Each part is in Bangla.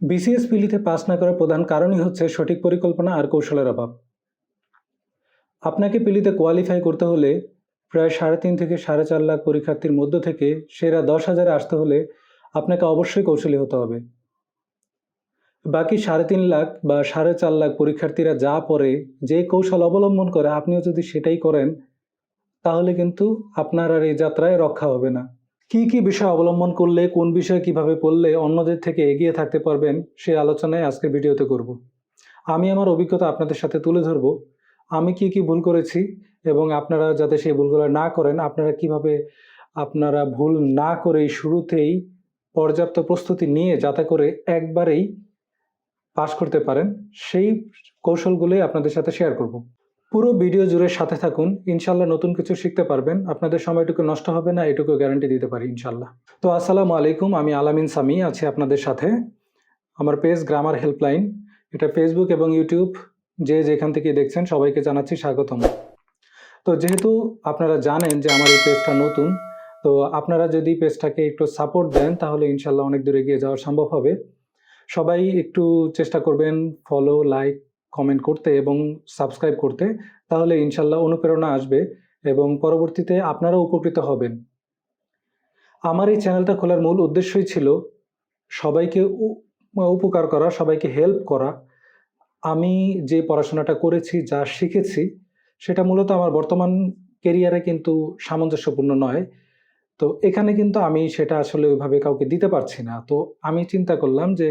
বিসিএস পিলিতে পাস না করার প্রধান কারণই হচ্ছে সঠিক পরিকল্পনা আর কৌশলের অভাব। আপনাকে পিলিতে কোয়ালিফাই করতে হলে প্রায় সাড়ে তিন থেকে সাড়ে চার লাখ পরীক্ষার্থীর মধ্য থেকে সেরা দশ হাজারে আসতে হলে আপনাকে অবশ্যই কৌশলী হতে হবে। বাকি সাড়ে তিন লাখ বা সাড়ে চার লাখ পরীক্ষার্থীরা যা পড়ে, যে কৌশল অবলম্বন করে আপনিও যদি সেটাই করেন, তাহলে কিন্তু আপনার আর এই যাত্রায় রক্ষা হবে না। কি কি বিষয় অবলম্বন করলে, কোন বিষয়ে কীভাবে পড়লে অন্যদের থেকে এগিয়ে থাকতে পারবেন সেই আলোচনায় আজকের ভিডিওতে করব। আমি আমার অভিজ্ঞতা আপনাদের সাথে তুলে ধরব। আমি কি কি ভুল করেছি এবং আপনারা যাতে সেই ভুলগুলো না করেন, আপনারা কীভাবে আপনারা ভুল না করেই শুরুতেই পর্যাপ্ত প্রস্তুতি নিয়ে যাতে করে একবারেই পাশ করতে পারেন, সেই কৌশলগুলোই আপনাদের সাথে শেয়ার করব। পুরো ভিডিও জুড়ে সাথে থাকুন। ইনশাল্লাহ নতুন কিছু শিখতে পারবেন। আপনাদের সময়টুকু নষ্ট হবে না, এটুকু গ্যারান্টি দিতে পারি, ইনশাল্লাহ। তো আসসালামু আলাইকুম, আমি আলামিন সামি, আছি আপনাদের সাথে। আমার পেজ গ্রামার হেল্পলাইন এটা ফেসবুক এবং ইউটিউব যে যেখান থেকে দেখছেন, সবাইকে জানাচ্ছি স্বাগতম। তো যেহেতু আপনারা জানেন যে আমার এই পেজটা নতুন, তো আপনারা যদি পেজটাকে একটু সাপোর্ট দেন, তাহলে ইনশাল্লাহ অনেক দূরে গিয়ে যাওয়া সম্ভব হবে। সবাই একটু চেষ্টা করবেন ফলো লাইক কমেন্ট করতে এবং সাবস্ক্রাইব করতে, তাহলে ইনশাল্লাহ অনুপ্রেরণা আসবে এবং পরবর্তীতে আপনারাও উপকৃত হবেন। আমার এই চ্যানেলটা খোলার মূল উদ্দেশ্যই ছিল সবাইকে উপকার করা, সবাইকে হেল্প করা। আমি যে পড়াশোনাটা করেছি, যা শিখেছি, সেটা মূলত আমার বর্তমান কেরিয়ারে কিন্তু সামঞ্জস্যপূর্ণ নয়। তো এখানে কিন্তু আমি সেটা আসলে ওইভাবে কাউকে দিতে পারছি না। তো আমি চিন্তা করলাম যে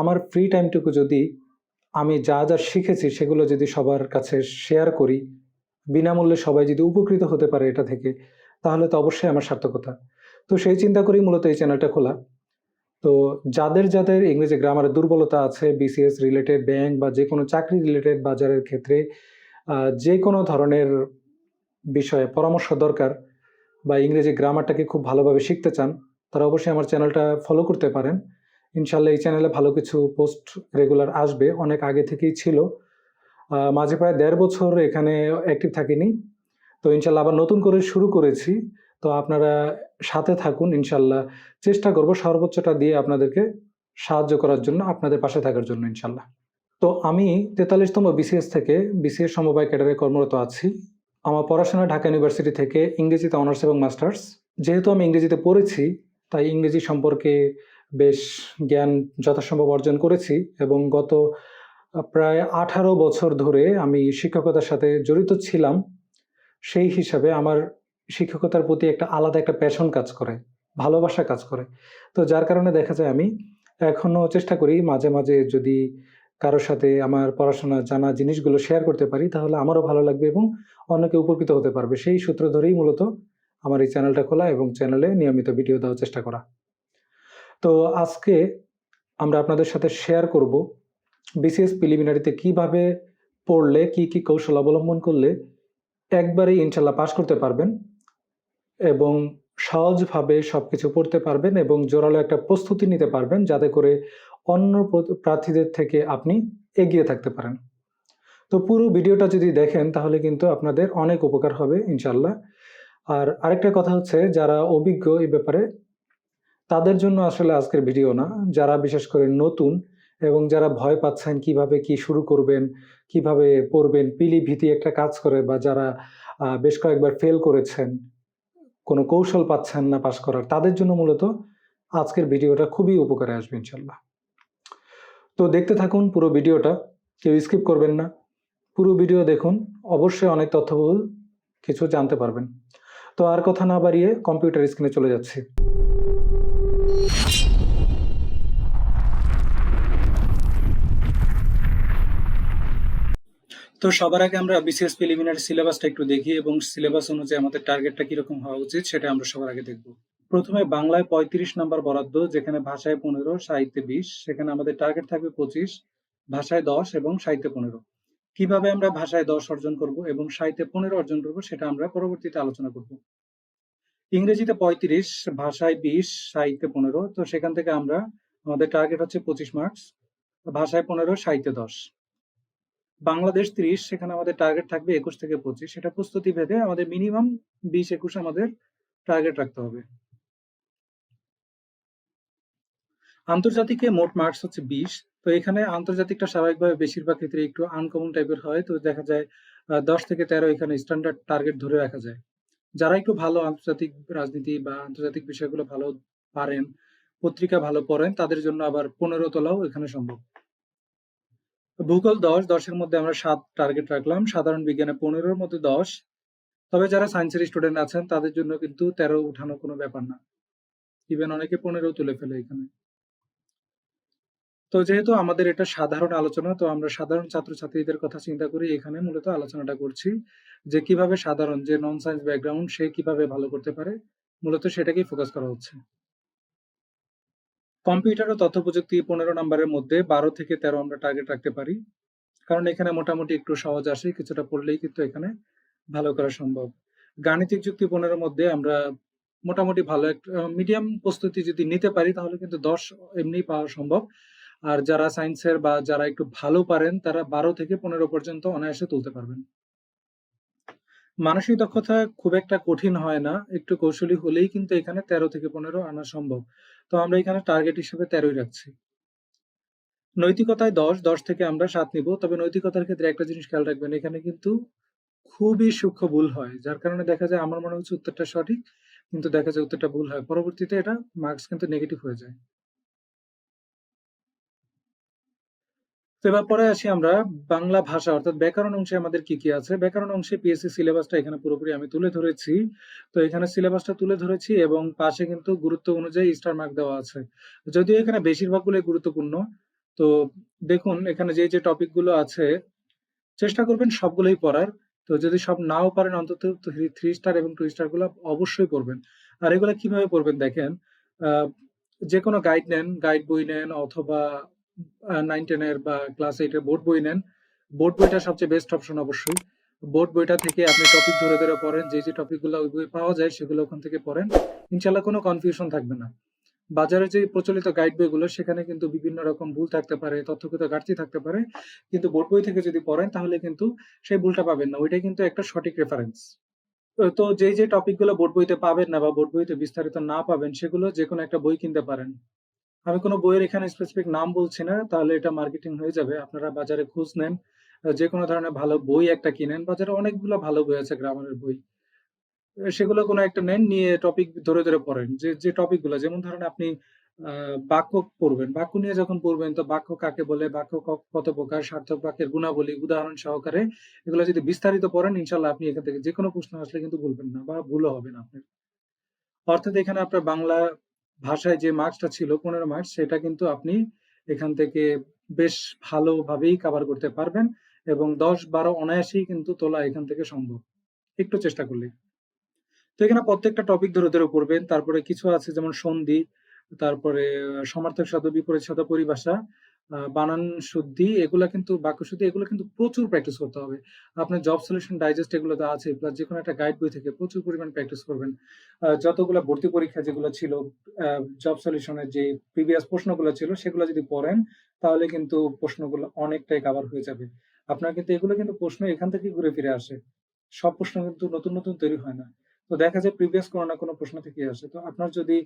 আমার ফ্রি টাইমটুকু যদি আমি যা যা শিখেছি সেগুলো যদি সবার কাছে শেয়ার করি, বিনামূল্যে সবাই যদি উপকৃত হতে পারে এটা থেকে, তাহলে তো অবশ্যই আমার সার্থকতা। তো সেই চিন্তা করেই মূলত এই চ্যানেলটা খোলা। তো যাদের যাদের ইংরেজি গ্রামারের দুর্বলতা আছে বিসিএস রিলেটেড ব্যাংক বা যে কোনো চাকরি রিলেটেড বাজারের ক্ষেত্রে যে কোনো ধরনের বিষয়ে পরামর্শ দরকার বা ইংরেজি গ্রামারটাকে খুব ভালোভাবে শিখতে চান, তারা অবশ্যই আমার চ্যানেলটা ফলো করতে পারেন। ইনশাল্লাহ এই চ্যানেলে ভালো কিছু পোস্ট রেগুলার আসবে। অনেক আগে থেকেই ছিল। মাঝে প্রায় দেড় বছর এখানে অ্যাক্টিভ থাকিনি। তো ইনশাল্লাহ আবার নতুন করে শুরু করেছি। তো আপনারা সাথে থাকুন ইনশাল্লাহ। চেষ্টা করব সর্বোচ্চটা দিয়ে আপনাদেরকে সাহায্য করার জন্য, আপনাদের পাশে থাকার জন্য ইনশাল্লাহ। তো আমি তেতাল্লিশতম বিসিএস থেকে বিসিএস সমবায় ক্যাডারে কর্মরত আছি। আমার পড়াশোনা ঢাকা ইউনিভার্সিটি থেকে ইংরেজিতে অনার্স এবং মাস্টার্স। যেহেতু আমি ইংরেজিতে পড়েছি, তাই ইংরেজি সম্পর্কে বেশ জ্ঞান যথাসম্ভব অর্জন করেছি এবং গত প্রায় আঠারো বছর ধরে আমি শিক্ষকতার সাথে জড়িত ছিলাম। সেই হিসাবে আমার শিক্ষকতার প্রতি একটা আলাদা একটা প্যাশন কাজ করে, ভালোবাসা কাজ করে। তো যার কারণে দেখা যায় আমি এখনও চেষ্টা করি মাঝে মাঝে যদি কারোর সাথে আমার পড়াশোনা জানা জিনিসগুলো শেয়ার করতে পারি, তাহলে আমারও ভালো লাগবে এবং অন্যকে উপকৃত হতে পারবে। সেই সূত্র ধরেই মূলত আমার এই চ্যানেলটা খোলা এবং চ্যানেলে নিয়মিত ভিডিও দেওয়ার চেষ্টা করা। তো আজকে আমরা আপনাদের সাথে শেয়ার করব বিসিএস প্রিলিমিনারিতে কীভাবে পড়লে, কি কি কৌশল অবলম্বন করলে একবারেই ইনশাল্লাহ পাশ করতে পারবেন এবং সহজভাবে সব কিছু পড়তে পারবেন এবং জোরালো একটা প্রস্তুতি নিতে পারবেন যাতে করে অন্য প্রার্থীদের থেকে আপনি এগিয়ে থাকতে পারেন। তো পুরো ভিডিওটা যদি দেখেন, তাহলে কিন্তু আপনাদের অনেক উপকার হবে ইনশাল্লাহ আর আরেকটা কথা হচ্ছে, যারা অভিজ্ঞ এই ব্যাপারে তাদের জন্য আসলে আজকের ভিডিও না। যারা বিশেষ করে নতুন এবং যারা ভয় পাচ্ছেন কীভাবে কি শুরু করবেন, কীভাবে পড়বেন পিলি ভীতি একটা কাজ করে বা যারা বেশ কয়েকবার ফেল করেছেন, কোনো কৌশল পাচ্ছেন না পাশ করার, তাদের জন্য মূলত আজকের ভিডিওটা খুবই উপকারে আসবে ইনশাল্লাহ। তো দেখতে থাকুন পুরো ভিডিওটা কেউ স্কিপ করবেন না। পুরো ভিডিও দেখুন, অবশ্যই অনেক তথ্যবহুল, কিছু জানতে পারবেন। তো আর কথা না বাড়িয়ে কম্পিউটার স্ক্রিনে চলে যাচ্ছি। তো সবার আগে আমরা বিসিএস প্রিলিমিনারি সিলেবাসটা একটু দেখি এবং সিলেবাস অনুযায়ী আমাদের টার্গেটটা কীরকম হওয়া উচিত সেটা আমরা সবার আগে দেখব। প্রথমে বাংলায় পঁয়ত্রিশ নাম্বার বরাদ্দ, যেখানে ভাষায় পনেরো, সাহিত্যে বিশ, সেখানে আমাদের টার্গেট থাকবে পঁচিশ, ভাষায় দশ এবং সাহিত্যে পনেরো। কীভাবে আমরা ভাষায় দশ অর্জন করব এবং সাহিত্যে পনেরো অর্জন করব সেটা আমরা পরবর্তীতে আলোচনা করব। ইংরেজিতে পঁয়ত্রিশ, ভাষায় বিশ, সাহিত্যে পনেরো, তো সেখান থেকে আমরা আমাদের টার্গেট হচ্ছে পঁচিশ মার্কস ভাষায় পনেরো, সাহিত্যে দশ। বাংলাদেশ ত্রিশ সেখানে আমাদের টার্গেট থাকবে একুশ থেকে পঁচিশ সেটা প্রস্তুতি ভেদে আমাদের মিনিমাম বিশ একুশ আমাদের টার্গেট রাখতে হবে আন্তর্জাতিকে মোট মার্কস হচ্ছে ২০ তো এখানে আন্তর্জাতিকটা স্বাভাবিকভাবে বেশিরভাগ ক্ষেত্রে একটু আনকমন টাইপের হয়। তো দেখা যায় ১০ থেকে ১৩ এখানে স্ট্যান্ডার্ড টার্গেট ধরে রাখা যায়। যারা একটু ভালো আন্তর্জাতিক রাজনীতি বা আন্তর্জাতিক বিষয়গুলো ভালো পারেন, পত্রিকা ভালো পড়েন তাদের জন্য আবার পনেরো তলাও এখানে সম্ভব। ভূগোল দশ, দশের মধ্যে আমরা সাত টার্গেট রাখলাম। সাধারণ বিজ্ঞানে ১৫ এর মধ্যে ১০। তবে যারা সায়েন্সের স্টুডেন্ট আছেন, তাদের জন্য কিন্তু ১৩ উঠানো কোনো ব্যাপার না। ইভেন অনেকে ১৫ তুলে ফেলে এখানে। তো যেহেতু আমাদের এটা সাধারণ আলোচনা, তো আমরা সাধারণ ছাত্রছাত্রীদের কথা চিন্তা করি, এখানে মূলত আলোচনাটা করছি। যে কীভাবে সাধারণ যে নন সায়েন্স ব্যাকগ্রাউন্ড সে কীভাবে ভালো করতে পারে। মূলত সেটাকেই ফোকাস করা হচ্ছে। কম্পিউটার ও তথ্য প্রযুক্তি ১৫ নাম্বারের মধ্যে ১২ থেকে ১৩ আমরা টার্গেট রাখতে পারি। কারণ এখানে মোটামুটি একটু সহজ আসে। কিছুটা পড়লেই কিন্তু এখানে ভালো করা সম্ভব। গাণিতিক যুক্তি ১৫ এর মধ্যে আমরা মোটামুটি ভালো একটা মিডিয়াম প্রস্তুতি যদি নিতে পারি তাহলে কিন্তু দশ এমনি পাওয়া সম্ভব। আর যারা সায়েন্সের বা যারা একটু ভালো পারেন তারা ১২ থেকে ১৫ পর্যন্ত অনায়াসে তুলতে পারবেন। মানসিক দক্ষতা খুব একটা কঠিন হয় না। একটু কৌশলী হলেই কিন্তু এখানে ১৩ থেকে ১৫ আনা সম্ভব। তো আমরা এখানে টার্গেট হিসেবে তেরোই রাখছি। নৈতিকতায় দশ দশ থেকে আমরা ৭ নিব। তবে নৈতিকতার ক্ষেত্রে একটা জিনিস খেয়াল রাখবেন, এখানে কিন্তু খুবই সূক্ষ্ম ভুল হয়। যার কারণে দেখা যায় আমার মনে হচ্ছে উত্তরটা সঠিক। কিন্তু দেখা যায় উত্তরটা ভুল হয়। পরবর্তীতে এটা মার্কস কিন্তু নেগেটিভ হয়ে যায়। তো এবার পরে আসি আমরা বাংলা ভাষা অর্থাৎ ব্যাকরণ অংশে আমাদের কি, কি আছে? ব্যাকরণ অংশে পিএসসি সিলেবাসটা এখানে পুরোপুরি আমি তুলে ধরেছি। তো এখানে সিলেবাসটা তুলে ধরেছি এবং পাশে কিন্তু গুরুত্ব অনুযায়ী স্টার মার্ক দেওয়া আছে। যদিও এখানে বেশিরভাগগুলোই গুরুত্বপূর্ণ। তো দেখুন এখানে যে, যে টপিকগুলো আছে চেষ্টা করবেন সবগুলোই পড়ার। তো যদি সব নাও পারেন অন্তত থ্রি স্টার এবং টু স্টারগুলা অবশ্যই পড়বেন। আর এগুলা কীভাবে পড়বেন দেখেন, আ যেকোনো গাইড নেন, গাইড বই নেন অথবা 9-10 এর বা ক্লাস 8 এর বোর্ড বই নেন। বোর্ড বইটা সবচেয়ে বেস্ট অপশন অবশ্যই। বোর্ড বইটা থেকে আপনি টপিক ধরে, ধরে পড়েন। যে, যে টপিকগুলা ওই বইয়ে পাওয়া যায় সেগুলো ওখান থেকে পড়েন। ইনশাআল্লাহ কোনো কনফিউশন থাকবে না। বাজারে যে প্রচলিত গাইড বইগুলো সেখানে কিন্তু বিভিন্ন রকম ভুল থাকতে পারে, তথ্যগত ঘাটতি থাকতে পারে। কিন্তু বোর্ড বই থেকে যদি পড়েন তাহলে কিন্তু সেই ভুলটা পাবেন না। ওইটাই কিন্তু একটা সঠিক রেফারেন্স। তো, যে টপিকগুলো বোর্ড বইতে পাবেন না বা বোর্ড বইতে বিস্তারিত না পাবেন সেগুলো যেকোনো একটা বই কিনতে পারেন। আমি কোনো বইয়ের এখানে স্পেসিফিক নাম বলছি না তাহলে এটা মার্কেটিং হয়ে যাবে। আপনারা বাজারে খোঁজ নেন। আ যেকোনো ধরনের ভালো বই একটা কিনেন। বাজারে অনেকগুলো ভালো বই আছে গ্রামারের বই। সেগুলো কোনো একটা নেন নিয়ে টপিক ধরে, ধরে পড়েন। যে, যে টপিকগুলা যেমন ধরেন আপনি বাক্য পড়বেন। বাক্য নিয়ে যখন পড়বেন তো বাক্য কাকে বলে, বাক্য কত প্রকার, সার্থক বাক্যের গুণাবলী, উদাহরণ সহকারে এগুলো যদি বিস্তারিত পড়েন ইনশাল্লাহ আপনি এখান থেকে যেকোনো প্রশ্ন আসলে কিন্তু ভুলবেন না বা ভুলও হবে না আপনার। অর্থাৎ এখানে আপনার বাংলা ভাষায় যে মার্কসটা ছিল ১৫ মার্কস সেটা কিন্তু আপনি এখান থেকে বেশ ভালোভাবেই কাভার করতে পারবেন এবং দশ বারো অনায়াসেই কিন্তু তোলা এখান থেকে সম্ভব। একটু চেষ্টা করলে তো এখানে প্রত্যেকটা টপিক ধরে, ধরে পড়বেন। তারপরে কিছু আছে যেমন সন্ধি, তারপরে সমার্থক শব্দ, বিপরীত শব্দ, পরিভাষা, বানান শুদ্ধি এগুলা কিন্তু বাক্য শুদ্ধি এগুলো কিন্তু প্রচুর প্র্যাকটিস করতে হবে। আপনার জব সলিউশন ডাইজেস্ট এগুলো তো আছে। প্লাস যে কোনো একটা গাইড বই থেকে প্রচুর পরিমাণ প্র্যাকটিস করবেন। যতগুলা ভর্তি পরীক্ষা যেগুলো ছিল জব সলিউশনের যে প্রিভিয়াস প্রশ্নগুলো ছিল সেগুলো যদি পড়েন তাহলে কিন্তু প্রশ্নগুলো অনেকটাই কভার হয়ে যাবে। আপনার কিন্তু এগুলো কিন্তু প্রশ্ন এখান থেকেই ঘুরে ফিরে আসে। সব প্রশ্ন কিন্তু নতুন, নতুন তৈরি হয় না। তো দেখা যায় প্রিভিয়াস কোনো না কোনো প্রশ্ন থেকেই আসে। তো আপনার যদি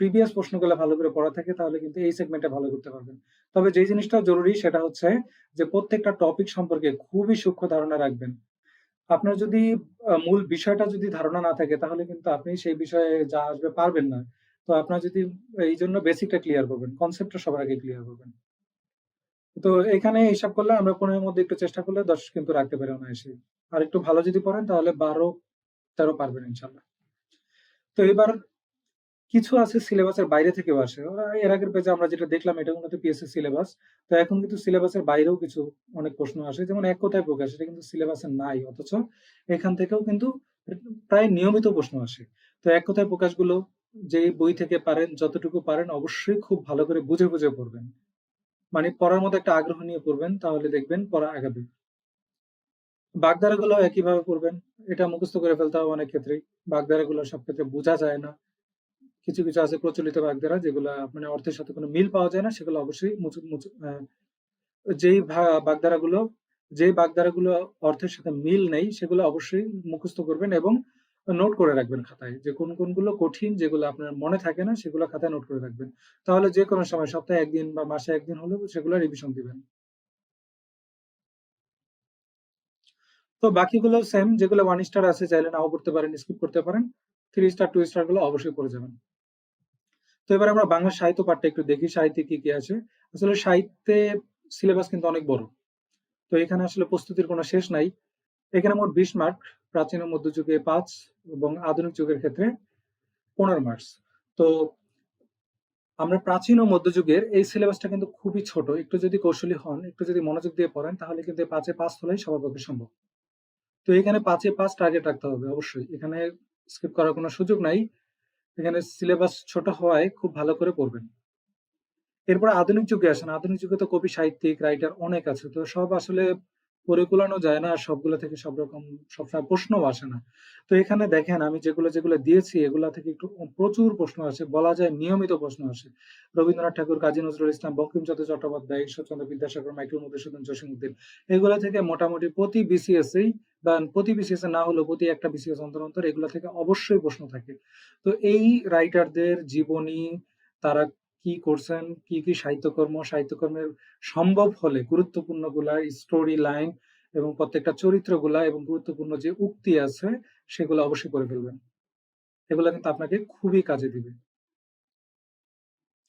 প্রিভিয়াস প্রশ্নগুলো ভালো করে পড়া থাকে, তাহলে কিন্তু এই সেগমেন্টে ভালো করতে পারবেন। তবে যেই জিনিসটা জরুরি, সেটা হচ্ছে যে প্রত্যেকটা টপিক সম্পর্কে খুবই সূক্ষ্ম ধারণা রাখবেন। আপনার যদি মূল বিষয়টা যদি ধারণা না থাকে, তাহলে কিন্তু আপনি সেই বিষয়ে যা আসবে পারবেন না। তো আপনার যদি এইজন্য বেসিকটা ক্লিয়ার করবেন। কনসেপ্টটা সবার আগে ক্লিয়ার করবেন। তো এখানে হিসাব করলে আমরা ১৫ এর মধ্যে একটু চেষ্টা করলে ১০ কিন্তু রাখতে পারি অনায়াসেই। আর একটু ভালো যদি পড়েন, তাহলে ১২-১৩ পারবেন ইনশাআল্লাহ। তো এবার কিছু আছে সিলেবাসের বাইরে থেকেও আসে। এর আগের পেজে আমরা যেটা দেখলাম এটা মূলত পিএসসি সিলেবাস। তো এখন কিন্তু সিলেবাসের বাইরেও কিছু অনেক প্রশ্ন আসে। যেমন এক কথায় প্রকাশ এটা কিন্তু সিলেবাসে নাই। অথচ এখান থেকেও কিন্তু প্রায় নিয়মিত প্রশ্ন আসে। তো এক কথায় প্রকাশগুলো যে বই থেকে পারেন যতটুকু পারেন অবশ্যই খুব ভালো করে বুঝে, বুঝে পড়বেন। মানে পড়ার মতো একটা আগ্রহ নিয়ে পড়বেন তাহলে দেখবেন পড়া আগাবে। বাগধারাগুলো একইভাবে পড়বেন। এটা মুখস্থ করে ফেলতে হবে অনেক ক্ষেত্রেই। বাগধারাগুলো সব ক্ষেত্রে বোঝা যায় না। কিছু, কিছু আছে প্রচলিত বাগধারা যেগুলো মানে অর্থের সাথে কোনো মিল পাওয়া যায় না সেগুলো অবশ্যই যেই বাগধারাগুলো যেই বাগধারাগুলো অর্থের সাথে মিল নেই সেগুলো অবশ্যই মুখস্থ করবেন এবং নোট করে রাখবেন খাতায় যে কোন কোনগুলো কঠিন যেগুলো আপনার মনে থাকে না সেগুলো খাতায় নোট করে রাখবেন তাহলে যে কোনো সময় সপ্তাহে একদিন বা মাসে একদিন হলেও সেগুলো রিভিশন দিবেন তো বাকিগুলো সেম যেগুলো ওয়ান স্টার আছে, চাইলে নাও করতে পারেন স্কিপ করতে পারেন। থ্রি স্টার টু স্টারগুলো অবশ্যই করে যাবেন। তো এবার আমরা বাংলা সাহিত্য পাঠটা একটু দেখি, সাহিত্যে কি কি আছে। আসলে সাহিত্যে সিলেবাস কিন্তু অনেক বড়। তো এখানে আসলে প্রস্তুতির কোনো শেষ নাই। এখানে মোট বিশ মার্ক প্রাচীন ও মধ্যযুগে পাঁচ এবং আধুনিক যুগের ক্ষেত্রে পনেরো মার্কস তো আমরা প্রাচীন ও মধ্যযুগের এই সিলেবাসটা কিন্তু খুবই ছোট। একটু যদি কৌশলী হন, একটু যদি মনোযোগ দিয়ে পড়েন, তাহলে কিন্তু পাঁচে পাঁচ তোলাই সবার পক্ষে সম্ভব। তো এখানে পাঁচে পাঁচ টার্গেট রাখতে হবে অবশ্যই। এখানে স্কিপ করার কোনো সুযোগ নাই। এখানে সিলেবাস ছোট হওয়ায় খুব ভালো করে পড়বেন। এরপর আধুনিক যুগে আসেন। আধুনিক যুগে তো কবি, সাহিত্যিক রাইটার অনেক আছে। তো সব আসলে পরিকুলানো যায় না, আর সবগুলো থেকে সব রকম সবসময় প্রশ্নও আসে না। তো এখানে দেখেন, আমি যেগুলো যেগুলো দিয়েছি, এগুলা থেকে একটু প্রচুর প্রশ্ন আসে, বলা যায় নিয়মিত প্রশ্ন আসে। রবীন্দ্রনাথ ঠাকুর, কাজী নজরুল ইসলাম, বঙ্কিমচন্দ্র চট্টোপাধ্যায়, ঈশ্বরচন্দ্র বিদ্যাসাগর, মাইকেল মধুসূদন, জসীমউদ্দিন, এগুলো থেকে মোটামুটি প্রতি বিসিএসই বা প্রতি বিসিএস না হলেও প্রতি একটা বিসিএস অন্তর অন্তর এগুলো থেকে অবশ্যই প্রশ্ন থাকে। তো এই রাইটারদের জীবনী, তারা কি করছেন, কি কি সাহিত্যকর্ম, সাহিত্যকর্মের সম্ভব হলে গুরুত্বপূর্ণগুলা স্টোরি লাইন এবং প্রত্যেকটা চরিত্রগুলা এবং গুরুত্বপূর্ণ যে উক্তি আছে সেগুলো অবশ্যই করে ফেলবেন। এগুলো কিন্তু আপনাকে খুবই কাজে দিবে।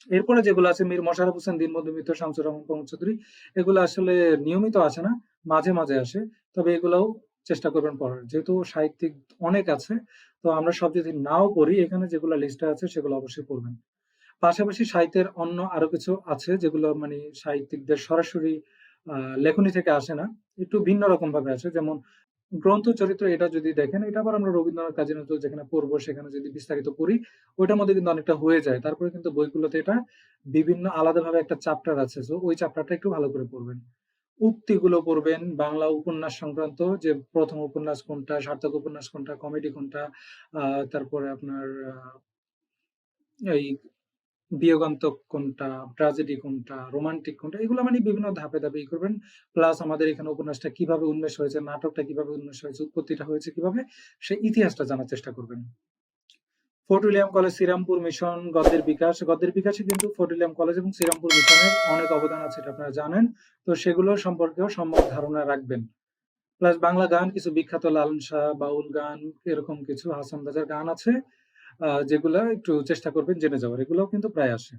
এরপরে যেগুলো আছে, মীর মশারফ হোসেন, দিনবন্ধু মিত্র, শামসুর রহমান, প্রমোদ চৌধুরী, এগুলো আসলে নিয়মিত আসে না, মাঝে মাঝে আসে। তবে এগুলাও চেষ্টা করবেন পড়ার। যেহেতু সাহিত্যিক অনেক আছে, তো আমরা সব যদি নাও পড়ি, এখানে যেগুলো লিস্টে আছে সেগুলো অবশ্যই পড়বেন। পাশাপাশি সাহিত্যের অন্য আরও কিছু আছে যেগুলো মানে সাহিত্যিকদের সরাসরি লেখনী থেকে আসে না। একটু ভিন্ন রকম ভাবে আছে যেমন গ্রন্থ চরিত্র এটা যদি দেখেন, এটা আবার আমরা রবীন্দ্রনাথ কাজী নজরুল যেখানে পড়ব, সেখানে যদি বিস্তারিত পড়ি, ওইটার মধ্যে কিন্তু অনেকটা হয়ে যায়। তারপরে কিন্তু বইগুলোতে এটা বিভিন্ন আলাদাভাবে একটা চ্যাপ্টার আছে। তো ওই চ্যাপ্টারটা একটু ভালো করে পড়বেন। উক্তিগুলো পড়বেন, বাংলা উপন্যাস সংক্রান্ত যে প্রথম উপন্যাস কোনটা, সার্থক উপন্যাস কোনটা কমেডি কোনটা তারপরে আপনার এই বিয়োগান্তক কোনটা ট্রাজেডি কোনটা রোমান্টিক কোনটা, এগুলো মানে বিভিন্ন ধাপে ধাপে ই করবেন। প্লাস আমাদের এখানে উপন্যাসটা কীভাবে উন্মেষ হয়েছে, নাটকটা কীভাবে উন্মেষ হয়েছে, উৎপত্তিটা হয়েছে কীভাবে, সেই ইতিহাসটা জানার চেষ্টা করবেন। Fort William College, Serampore mission, গদ্যের বিকাশ। গদ্যের বিকাশে কিন্তু ফোর্ট উইলিয়াম কলেজ এবং শ্রীরামপুর মিশনের অনেক অবদান আছে, এটা আপনারা জানেন। তো সেগুলো সম্পর্কেও সম্যক ধারণা রাখবেন। প্লাস বাংলা গান, কিছু বিখ্যাত লালন শাহ, বাউল গান, এরকম কিছু হাসান রাজার গান আছে। যেগুলা একটু চেষ্টা করবেন জেনে যাওয়ার, এগুলোও কিন্তু প্রায় আসে।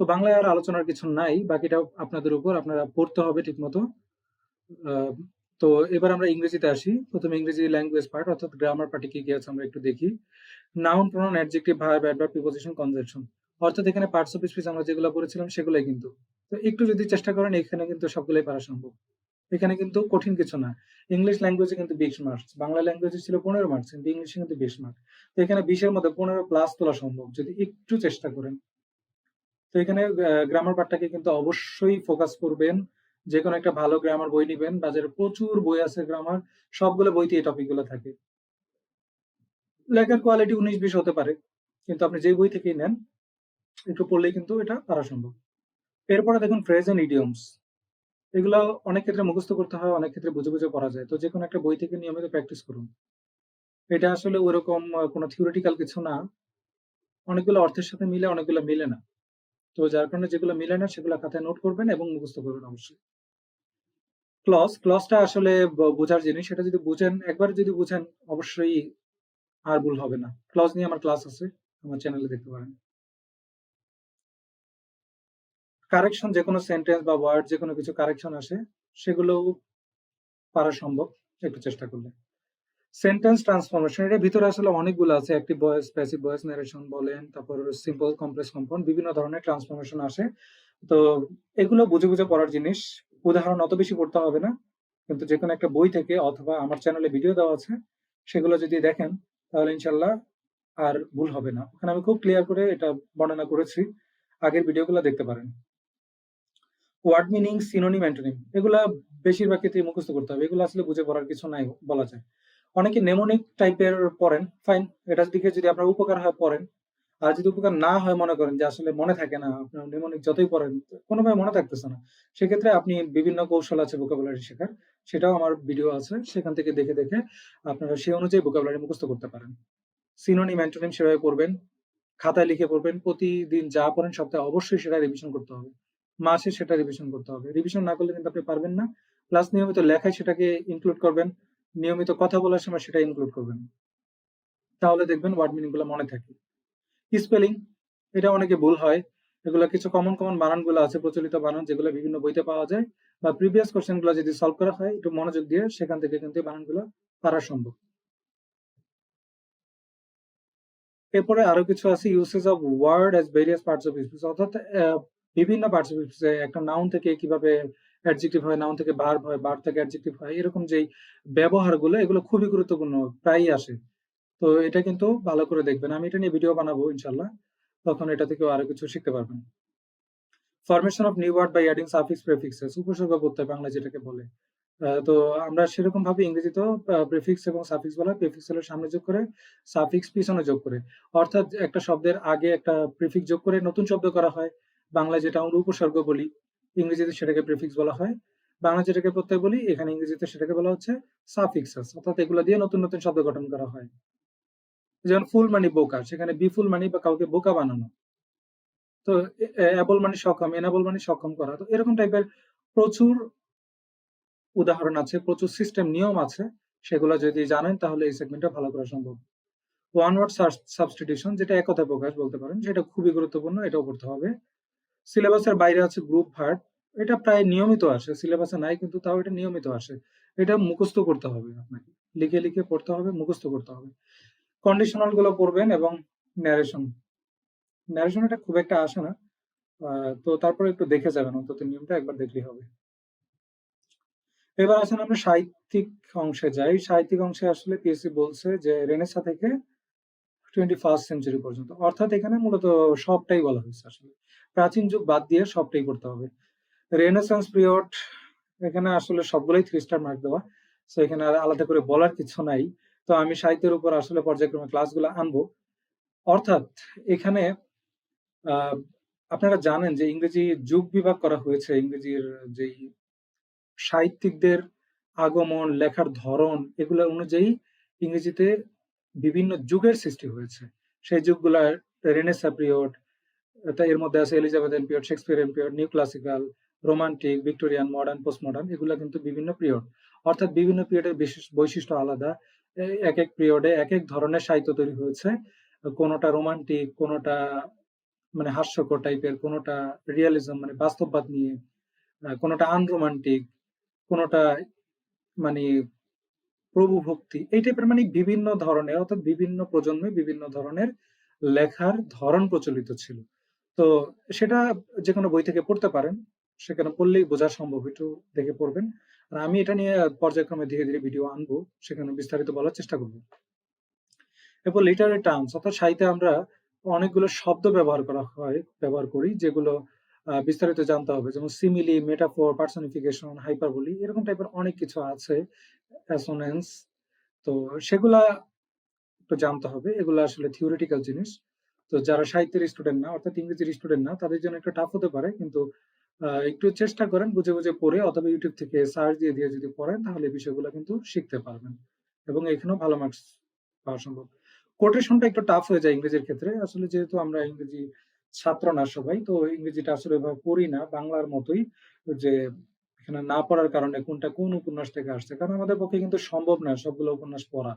তো বাংলায় আর আলোচনার কিছু নাই বাকিটা আপনাদের উপর, আপনারা পড়তে হবে ঠিক মতো তো এবার আমরা ইংরেজিতে আসি। প্রথমে ইংরেজি ল্যাঙ্গুয়েজ পার্ট অর্থাৎ গ্রামার পার্টি কি কি আছে আমরা একটু দেখি। Noun pronoun adjective verb adverb preposition conjunction অর্থাৎ এখানে পার্টস অফ স্পিচ আমরা যেগুলো পড়েছিলাম সেগুলোই কিন্তু। তো একটু যদি চেষ্টা করেন, এখানে কিন্তু সবগুলোই পারা সম্ভব। এখানে কিন্তু কঠিন কিছু না। ইংলিশ ল্যাঙ্গুয়েজে কিন্তু বিশ মার্কস বাংলা ল্যাঙ্গুয়েজে ছিল পনেরো মার্কস কিন্তু ইংলিশে কিন্তু বিশ মার্ক তো এখানে বিশের মধ্যে পনেরো প্লাস তোলা সম্ভব, যদি একটু চেষ্টা করেন। তো এখানে গ্রামার পার্টটাকে কিন্তু অবশ্যই ফোকাস করবেন। যে কোনো একটা ভালো গ্রামার বই নিবেন, বাজারে প্রচুর বই আছে গ্রামার সবগুলো বইতে এই টপিকগুলো থাকে। লেখার কোয়ালিটি উনিশ বিশ হতে পারে, কিন্তু আপনি যে বই থেকেই নেন, একটু পড়লেই কিন্তু এটা পারা সম্ভব। এরপরে দেখুন ফ্রেজ এন্ড ইডিয়মস এগুলো অনেক ক্ষেত্রে মুখস্থ করতে হয়, অনেক ক্ষেত্রে বুঝে বুঝে পড়া যায়। তো যে কোনো একটা বই থেকে নিয়মিত প্র্যাকটিস করুন। এটা আসলে ওরকম কোনো থিওরিটিক্যাল কিছু না। অনেকগুলো অর্থের সাথে মিলে, অনেকগুলো মিলে না। তো যার কারণে যেগুলো মিলে না, সেগুলো খাতায় নোট করবেন এবং মুখস্থ করবেন অবশ্যই। ক্লস ক্লসটা আসলে বোঝার জিনিস। সেটা যদি বুঝেন, একবার যদি বুঝেন, অবশ্যই আর ভুল হবে না। ক্লস নিয়ে আমার ক্লাস আছে। আমার চ্যানেলে দেখতে পারেন। কারেকশন যে কোনো সেন্টেন্স বা ওয়ার্ড যে কোনো কিছু কারেকশন আসে সেগুলো পারা সম্ভব একটু চেষ্টা করলে। সেন্টেন্স ট্রান্সফরমেশন এর ভিতরে আসলে অনেকগুলো আছে active voice passive voice narration বলেন, তারপর সিম্পল কমপ্লেক্স কম্পাউন্ড বিভিন্ন ধরনের ট্রান্সফরমেশন আসে। তো এগুলো বুঝে বুঝে পড়ার জিনিস, উদাহরণ অত বেশি পড়তে হবে না, কিন্তু যে কোনো একটা বই থেকে অথবা আমার চ্যানেলে ভিডিও দেওয়া আছে, সেগুলো যদি দেখেন, তাহলে ইনশাল্লাহ আর ভুল হবে না। ওখানে আমি খুব ক্লিয়ার করে এটা বর্ণনা করেছি, আগের ভিডিওগুলো দেখতে পারেন। ওয়ার্ড মিনিং সিনোনিম অ্যান্টোনিম এগুলা বেশিরভাগ ক্ষেত্রে মুখস্থ করতে হবে এগুলো আসলে বুঝে পড়ার কিছু নাই বলা যায় অনেকে নেমোনিক টাইপের পড়েন ফাইন এটার দিকে যদি আপনার উপকার হয় পড়েন আর যদি উপকার না হয় মনে করেন যে আসলে মনে থাকে না, আপনার নেমোনিক যতই পড়েন কোনোভাবে মনে থাকতেছে না। সেক্ষেত্রে আপনি বিভিন্ন কৌশল আছে vocabulary শেখার। সেটাও আমার ভিডিও আছে। সেখান থেকে দেখে, দেখে আপনারা সেই অনুযায়ী vocabulary মুখস্থ করতে পারেন। synonym, antonym সেভাবে পড়বেন। খাতায় লিখে পড়বেন। প্রতিদিন যা পড়েন সপ্তাহে অবশ্যই সেটা রিভিশন করতে হবে। মাসে সেটা রিভিশন করতে হবে। রিভিশন না করলে কিন্তু আপনি পারবেন না। প্লাস নিয়মিত লেখায় সেটাকে ইনক্লুড করবেন। নিয়মিত কথা বলার সময় সেটা ইনক্লুড করবেন। তাহলে দেখবেন ওয়ার্ড মিনিংগুলা মনে থাকে। স্পেলিং এটা অনেকে ভুল হয়। এগুলা কিছু কমন, কমন বানানগুলো আছে প্রচলিত বানান যেগুলো বিভিন্ন বইতে পাওয়া যায় বা প্রিভিয়াস কোয়েশ্চেনগুলো যদি সলভ করা হয় একটু মনোযোগ দিয়ে সেখান থেকে কিন্তু বানানগুলো পারা সম্ভব। এরপরে আরও কিছু আছে usage of word as various parts of speech অর্থাৎ বিভিন্ন পার্টস একটা নাউন থেকে কীভাবে অ্যাডজেক্টিভ হয়, নাউন থেকে ভার্ব হয়, ভার্ব থেকে অ্যাডজেক্টিভ হয় এরকম যেই ব্যবহারগুলো এগুলো খুবই গুরুত্বপূর্ণ প্রায়ই আসে। তো এটা কিন্তু ভালো করে দেখবেন। আমি এটা নিয়ে ভিডিও বানাবো ইনশাআল্লাহ। তখন এটা থেকেও আরও কিছু শিখতে পারবেন। Formation of new word by adding suffix prefixes উপসর্গ প্রত্যয় বাংলা যেটাকে বলে। তো আমরা সেরকম ভাবে ইংরেজিতেও প্রেফিক্স এবং সাফিক্স বলা। প্রেফিক্স হলো সামনে যোগ করে, সাফিক্স পিছনে যোগ করে। অর্থাৎ একটা শব্দের আগে একটা প্রিফিক্স যোগ করে নতুন শব্দ করা হয়। বাংলায় যেটা আমরা উপসর্গ বলি, ইংরেজিতে সেটাকে প্রেফিক্স বলা হয়। বাংলায় যেটাকে প্রত্যয় বলি, এখানে ইংরেজিতে সেটাকে বলা হচ্ছে সাফিক্সেস অর্থাৎ এগুলা দিয়ে নতুন, নতুন শব্দ গঠন করা হয়। যেমন ফুল মানে বোকা, সেখানে বিফুল মানে বা কাউকে বোকা বানানো। তো অ্যাবল মানে সক্ষম, এনাবল মানে সক্ষম করা। তো এরকম টাইপের প্রচুর উদাহরণ আছে, প্রচুর সিস্টেম নিয়ম আছে। সেগুলো যদি জানেন তাহলে এই সেগমেন্টটা ভালো করা সম্ভব। ওয়ান ওয়ার্ড সাবস্টিটিউশন যেটা এক কথায় প্রকাশ বলতে পারেন। সেটা খুবই গুরুত্বপূর্ণ, এটাও করতে হবে। সিলেবাসের বাইরে আছে গ্রুপ ভার্ব। এটা প্রায় নিয়মিত আসে। সিলেবাসে নাই কিন্তু তাও এটা নিয়মিত আসে। এটা মুখস্থ করতে হবে আপনাকে। লিখে, লিখে পড়তে হবে, মুখস্থ করতে হবে। কন্ডিশনালগুলো পড়বেন এবং ন্যারেশন। ন্যারেশন এটা খুব একটা আসে না। তো তারপরে একটু দেখে যাবেন অন্তত নিয়মটা একবার দেখলেই হবে। এবার আসেন আমরা সাহিত্যিক অংশে যাই। সাহিত্যিক অংশে আসলে পিএসসি বলছে যে রেনেসা থেকে 21st সেঞ্চুরি পর্যন্ত। অর্থাৎ এখানে মূলত সবটাই বলা হয়েছে আসলে। প্রাচীন যুগ বাদ দিয়ে সবটাই করতে হবে। রেনেসাঁস পিরিয়ড এখানে আসলে সবগুলোই 3 স্টার মার্ক দেওয়া। সো এখানে আর আলাদা করে বলার কিছু নাই। তো আমি সাহিত্যের উপর আসলে পর্যায়ক্রমে ক্লাসগুলো আনব। অর্থাৎ এখানে আপনারা জানেন যে ইংরেজি যুগ বিভাগ করা হয়েছে ইংরেজির যেই সাহিত্যিকদের আগমন, লেখার ধরন এগুলো অনুযায়ী ইংরেজিতে বিভিন্ন যুগের সৃষ্টি হয়েছে। সেই যুগগুলা রেনেসা পিরিয়ড, এর মধ্যে আছে Elizabethan period, Shakespearean period, new classical, romantic, Victorian, modern, post modern এগুলো কিন্তু বিভিন্ন পিরিয়ড। অর্থাৎ বিভিন্ন পিরিয়ডের বিশেষ বৈশিষ্ট্য আলাদা। এক এক পিরিয়ডে এক এক ধরনের সাহিত্য তৈরি হয়েছে। কোনোটা রোমান্টিক, কোনোটা মানে হাস্যকর টাইপের, কোনোটা রিয়ালিজম মানে বাস্তববাদ নিয়ে, কোনটা আনরোমান্টিক, কোনোটা মানে প্রভুভক্তি এই টাইপের মানে বিভিন্ন ধরনের অর্থাৎ বিভিন্ন প্রজন্মে বিভিন্ন ধরনের লেখার ধরন প্রচলিত ছিল। তো সেটা যে কোনো বই থেকে পড়তে পারেন। সেখানে পড়লেই বোঝা সম্ভব। একটু দেখে পড়বেন। আর আমি এটা নিয়ে পর্যায়ক্রমে ধীরে, ধীরে ভিডিও আনব। সেখানে বিস্তারিত বলার চেষ্টা করব। এরপর লিটারেরি টার্মস অর্থাৎ সাহিত্যে আমরা অনেকগুলো শব্দ ব্যবহার করা হয়, ব্যবহার করি যেগুলো বিস্তারিত জানতে হবে। যেমন সিমিলি, মেটাফর, পার্সনিফিকেশন, হাইপারবোলি এরকম টাইপের অনেক কিছু আছে। অ্যাসোনেন্স তো সেগুলা একটু জানতে হবে। এগুলো আসলে থিওরিটিক্যাল জিনিস। তো যারা সাহিত্যের স্টুডেন্ট না অর্থাৎ ইংরেজির স্টুডেন্ট না তাদের জন্য একটু টাফ হতে পারে। কিন্তু একটু চেষ্টা করেন বুঝে, বুঝে পড়ে অথবা YouTube থেকে সার্চ দিয়ে, দিয়ে যদি পড়েন তাহলে বিষয়গুলো কিন্তু শিখতে পারবেন। এবং এখানেও ভালো মার্কস পাওয়া সম্ভব। কোটেশনটা একটু টাফ হয়ে যায় ইংরেজির ক্ষেত্রে। আসলে যেহেতু আমরা ইংরেজি ছাত্র না সবাই তো ইংরেজিটা আসলে পড়ি না বাংলার মতোই যে এখানে না পড়ার কারণে কোনটা কোন উপন্যাস থেকে আসছে। কারণ আমাদের পক্ষে কিন্তু সম্ভব না সবগুলো উপন্যাস পড়া।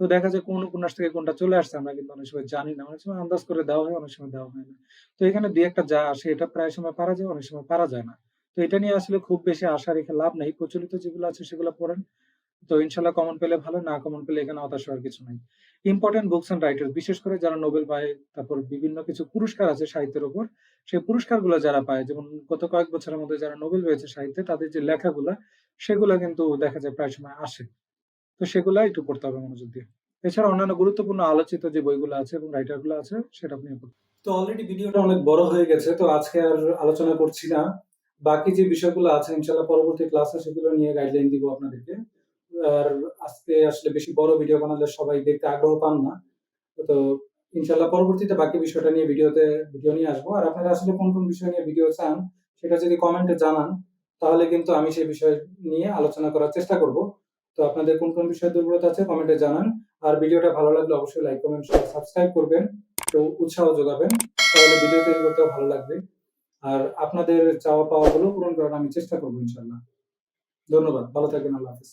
তো দেখা যায় কোন উপন্যাস থেকে কোনটা চলে আসছে আমরা কিন্তু অনেক সময় জানি না। অনেক সময় আন্দাজ করে দেওয়া হয়, অনেক সময় দেওয়া হয় না। তো এখানে ২-১ টা যা আসে এটা প্রায় সময় পারা যায়, অনেক সময় পারা যায় না। তো এটা নিয়ে আসলে খুব বেশি আশা রেখে লাভ নাই। প্রচলিত যেগুলো আছে সেগুলো পড়েন। তো ইনশাআল্লাহ কমন পেলে ভালো, না কমন পেলে এখানে হতাশ হওয়ার কিছু নাই। ইম্পোর্টেন্ট বুকস অ্যান্ড রাইটার্স বিশেষ করে যারা নোবেল পায়, তারপর বিভিন্ন কিছু পুরস্কার আছে সাহিত্যের উপর। সেই পুরস্কার পুরস্কারগুলো যারা পায় যেমন গত কয়েক বছরের মধ্যে যারা নোবেল পেয়েছে সাহিত্যে তাদের যে লেখাগুলা সেগুলা কিন্তু দেখা যায় প্রায় সময় আসে। তো সেগুলা একটু পড়তে হবে মনোযোগ দিয়ে। এছাড়া অন্যান্য গুরুত্বপূর্ণ আলোচিত যে বইগুলো আছে এবং রাইটারগুলো আছে, সেটা আপনি। তো অলরেডি ভিডিওটা অনেক বড় হয়ে গেছে। তো আজকে আর আলোচনা করছি না। বাকি যে বিষয়গুলো আছে, ইনশাআল্লাহ পরবর্তী ক্লাসে সেগুলো নিয়ে গাইডলাইন দিব আপনাদেরকে। আর আজকে আসলে বেশি বড় ভিডিও বানালে সবাই দেখতে আগ্রহ পান না। তো ইনশাল্লাহ পরবর্তীতে বাকি বিষয়টা নিয়ে ভিডিওতে ভিডিও নিয়ে আসব আর আপনারা আসলে কোন কোন বিষয় নিয়ে ভিডিও চান, সেটা যদি কমেন্টে জানান, তাহলে কিন্তু আমি সেই বিষয় নিয়ে আলোচনা করার চেষ্টা করব তো আপনাদের কোন কোন বিষয়ে দুর্বলতা আছে কমেন্টে জানান। আর ভিডিওটা ভালো লাগলে অবশ্যই লাইক কমেন্ট শেয়ার সাবস্ক্রাইব করবেন। তো উৎসাহ যোগাবেন। তাহলে ভিডিও তৈরি করতে ভালো লাগবে। আর আপনাদের চাওয়া পাওয়াগুলো পূরণ করার আমি চেষ্টা করব ইনশাল্লাহ ধন্যবাদ। ভালো থাকবেন। আল্লাহ হাফিজ।